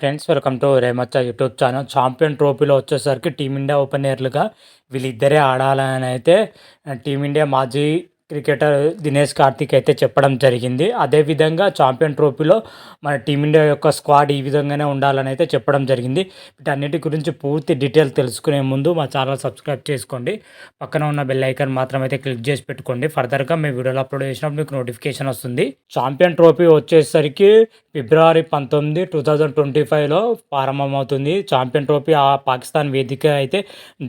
Friends welcome to రేమచ్చ YouTube channel. Champion ట్రోఫీలో వచ్చేసరికి టీమిండియా ఓపెనర్లుగా వీళ్ళిద్దరే ఆడాలని అయితే టీమిండియా మాజీ క్రికెటర్ దినేష్ కార్తిక్ అయితే చెప్పడం జరిగింది. అదేవిధంగా ఛాంపియన్ ట్రోఫీలో మన టీమిండియా యొక్క స్క్వాడ్ ఈ విధంగానే ఉండాలని అయితే చెప్పడం జరిగింది. వీటన్నిటి గురించి పూర్తి డీటెయిల్ తెలుసుకునే ముందు మా ఛానల్ సబ్స్క్రైబ్ చేసుకోండి. పక్కన ఉన్న బెల్ ఐకాన్ మాత్రం అయితే క్లిక్ చేసి పెట్టుకోండి. ఫర్దర్గా మేము వీడియోలు అప్లోడ్ చేసినప్పుడు మీకు నోటిఫికేషన్ వస్తుంది. ఛాంపియన్ ట్రోఫీ వచ్చేసరికి ఫిబ్రవరి పంతొమ్మిది టూ థౌజండ్ ట్వంటీ ఫైవ్లో ప్రారంభమవుతుంది. ఛాంపియన్ ట్రోఫీ ఆ పాకిస్తాన్ వేదిక అయితే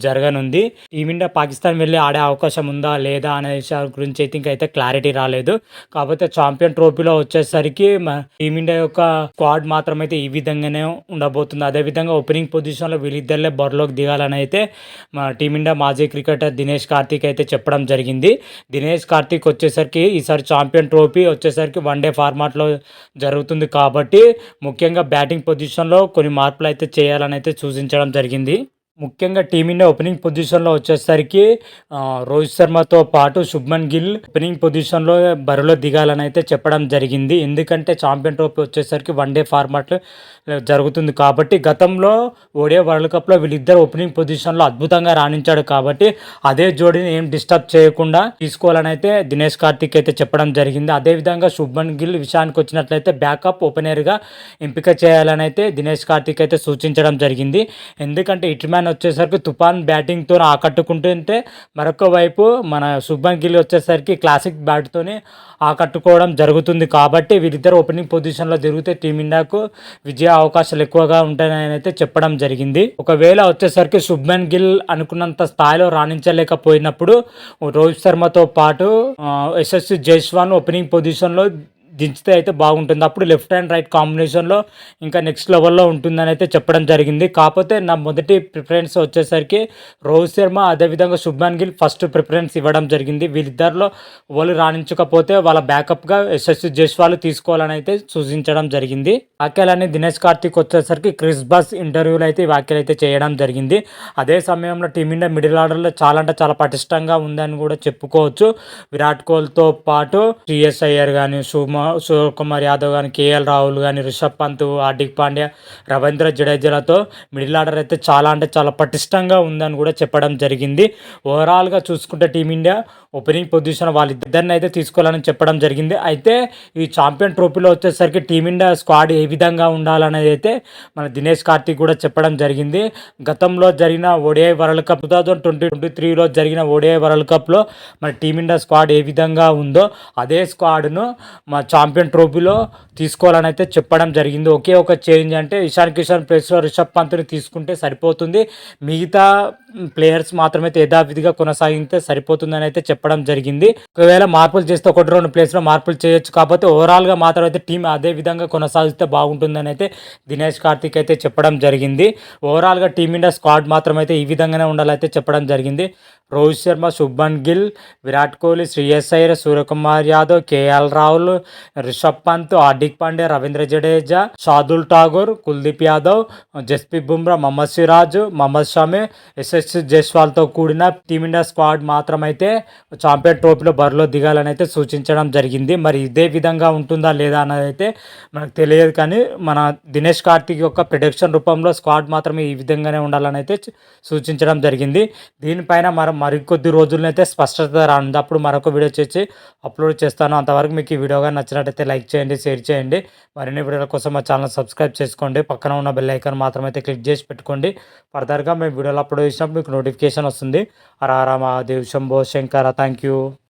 జరగనుంది. టీమిండియా పాకిస్తాన్ వెళ్ళి ఆడే అవకాశం ఉందా లేదా అనే విషయాల గురించి అయితే ఇంకైతే క్లారిటీ రాలేదు. కాకపోతే ఛాంపియన్ ట్రోఫీలో వచ్చేసరికి టీమిండియా యొక్క స్క్వాడ్ మాత్రం అయితే ఈ విధంగానే ఉండబోతుంది. అదేవిధంగా ఓపెనింగ్ పొజిషన్లో వీళ్ళిద్దరిలే బరిలోకి దిగాలని అయితే మా టీమిండియా మాజీ క్రికెటర్ దినేష్ కార్తీక్ అయితే చెప్పడం జరిగింది. దినేష్ కార్తీక్ వచ్చేసరికి ఈసారి ఛాంపియన్ ట్రోఫీ వచ్చేసరికి వన్ డే ఫార్మాట్లో జరుగుతుంది కాబట్టి ముఖ్యంగా బ్యాటింగ్ పొజిషన్లో కొన్ని మార్పులు అయితే చేయాలని అయితే సూచించడం జరిగింది. ముఖ్యంగా టీమిండియా ఓపెనింగ్ పొజిషన్లో వచ్చేసరికి రోహిత్ శర్మతో పాటు శుభ్మన్ గిల్ ఓపెనింగ్ పొజిషన్లో బరిలో దిగాలని అయితే చెప్పడం జరిగింది. ఎందుకంటే ఛాంపియన్ ట్రోఫీ వచ్చేసరికి వన్ డే ఫార్మాట్ జరుగుతుంది కాబట్టి గతంలో ఓడియా వరల్డ్ కప్లో వీళ్ళిద్దరు ఓపెనింగ్ పొజిషన్లో అద్భుతంగా రాణించాడు కాబట్టి అదే జోడిని ఏం డిస్టర్బ్ చేయకుండా తీసుకోవాలని అయితే దినేష్ కార్తిక్ అయితే చెప్పడం జరిగింది. అదేవిధంగా శుభ్మన్ గిల్ విషయానికి వచ్చినట్లయితే బ్యాకప్ ఓపెనర్గా ఎంపిక చేయాలని అయితే దినేష్ కార్తిక్ అయితే సూచించడం జరిగింది. ఎందుకంటే ఇట్మ్యాన్ వచ్చేసరికి తుఫాన్ బ్యాటింగ్తో ఆకట్టుకుంటుంటే మరొక వైపు మన శుభ్మన్ గిల్ వచ్చేసరికి క్లాసిక్ బ్యాట్తోనే ఆకట్టుకోవడం జరుగుతుంది. కాబట్టి వీరిద్దరు ఓపెనింగ్ పొజిషన్లో జరిగితే టీమిండియాకు విజయ అవకాశాలు ఎక్కువగా ఉంటాయని అయితే చెప్పడం జరిగింది. ఒకవేళ వచ్చేసరికి శుభ్మన్ గిల్ అనుకున్నంత స్థాయిలో రాణించలేకపోయినప్పుడు రోహిత్ శర్మతో పాటు ఎస్ఎస్సి జైస్వాన్ ఓపెనింగ్ పొజిషన్లో దించితే అయితే బాగుంటుంది. అప్పుడు లెఫ్ట్ అండ్ రైట్ కాంబినేషన్లో ఇంకా నెక్స్ట్ లెవెల్లో ఉంటుందని అయితే చెప్పడం జరిగింది. కాకపోతే నా మొదటి ప్రిఫరెన్స్ వచ్చేసరికి రోహిత్ శర్మ అదేవిధంగా శుభ్మాన్ గిల్ ఫస్ట్ ప్రిఫరెన్స్ ఇవ్వడం జరిగింది. వీళ్ళిద్దరిలో వాళ్ళు రాణించకపోతే వాళ్ళ బ్యాకప్గా యశస్వి జైస్వాల్ తీసుకోవాలని అయితే సూచించడం జరిగింది. వ్యాఖ్యలని దినేష్ కార్తిక్ వచ్చేసరికి క్రిస్ బస్ ఇంటర్వ్యూలు అయితే ఈ వ్యాఖ్యలు అయితే చేయడం జరిగింది. అదే సమయంలో టీమిండియా మిడిల్ ఆర్డర్లో చాలా అంటే చాలా పటిష్టంగా ఉందని కూడా చెప్పుకోవచ్చు. విరాట్ కోహ్లీతో పాటు సిఎస్ఐఆర్ కానీ సుమ సూర్యకుమార్ యాదవ్ కానీ కేఎల్ రాహుల్ కానీ రిషబ్ పంత్ హార్దిక్ పాండ్యా రవీంద్ర జడేజాలతో మిడిల్ ఆర్డర్ అయితే చాలా అంటే చాలా పటిష్టంగా ఉందని కూడా చెప్పడం జరిగింది. ఓవరాల్గా చూసుకుంటే టీమిండియా ఓపెనింగ్ పొజిషన్ వాళ్ళిద్దరిని అయితే తీసుకోవాలని చెప్పడం జరిగింది. అయితే ఈ ఛాంపియన్ ట్రోఫీలో వచ్చేసరికి టీమిండియా స్క్వాడ్ ఏ విధంగా ఉండాలనేది అయితే మన దినేష్ కార్తీక్ కూడా చెప్పడం జరిగింది. గతంలో జరిగిన ODI world cup two thousand twenty twenty త్రీలో జరిగిన ఓడిఐ వరల్డ్ కప్లో మన టీమిండియా స్క్వాడ్ ఏ విధంగా ఉందో అదే స్క్వాడ్ను మా ఛాంపియన్ ట్రోఫీలో తీసుకోవాలని అయితే చెప్పడం జరిగింది. ఒకే ఒక చేంజ్ అంటే ఇషాన్ కిషన్ ప్లేస్లో రిషబ్ పంత్ని తీసుకుంటే సరిపోతుంది. మిగతా ప్లేయర్స్ మాత్రమే యథావిధిగా కొనసాగితే సరిపోతుందని అయితే చెప్పడం జరిగింది. ఒకవేళ మార్పులు చేస్తే ఒకటి రెండు ప్లేస్లో మార్పులు చేయొచ్చు. కాకపోతే ఓవరాల్గా మాత్రం అయితే టీం అదే విధంగా కొనసాగిస్తే బాగుంటుందని అయితే దినేష్ కార్తిక్ అయితే చెప్పడం జరిగింది. ఓవరాల్గా టీమిండియా స్క్వాడ్ మాత్రం అయితే ఈ విధంగానే ఉండాలైతే చెప్పడం జరిగింది. రోహిత్ శర్మ శుభ్మన్ గిల్ విరాట్ కోహ్లీ శ్రేయస్ అయ్యర్ సూర్యకుమార్ యాదవ్ కేఎల్ రాహుల్ రిషబ్ పంత్ హార్దిక్ పాండే రవీంద్ర జడేజా షాదుల్ ఠాగూర్ కుల్దీప్ యాదవ్ జస్ప్రీత్ బుమ్రా మహమ్మద్ సిరాజ్ మహమ్మద్ షమి ఎస్ఎస్ జైస్వాల్తో కూడిన టీమిండియా స్క్వాడ్ మాత్రమైతే ఛాంపియన్ ట్రోఫీలో బరిలో దిగాలని అయితే సూచించడం జరిగింది. మరి ఇదే విధంగా ఉంటుందా లేదా అన్నది అయితే మనకు తెలియదు కానీ మన దినేష్ కార్తిక్ యొక్క ప్రొడక్షన్ రూపంలో స్క్వాడ్ మాత్రమే ఈ విధంగానే ఉండాలని అయితే సూచించడం జరిగింది. దీనిపైన మరి మరికొద్ది రోజులనైతే స్పష్టత రానుంది. అప్పుడు మరొక వీడియో చేసి అప్లోడ్ చేస్తాను. అంతవరకు మీకు ఈ వీడియోగా కానీ నచ్చినట్టయితే లైక్ చేయండి షేర్ చేయండి. మరిన్ని వీడియోల కోసం మా ఛానల్ సబ్స్క్రైబ్ చేసుకోండి. పక్కన ఉన్న బెల్ ఐకాన్ మాత్రమైతే క్లిక్ చేసి పెట్టుకోండి. ఫర్దర్గా మేము వీడియోలు అప్లోడ్ చేసినప్పుడు మీకు నోటిఫికేషన్ వస్తుంది. Har Har Mahadev Shambho Shankara thank you.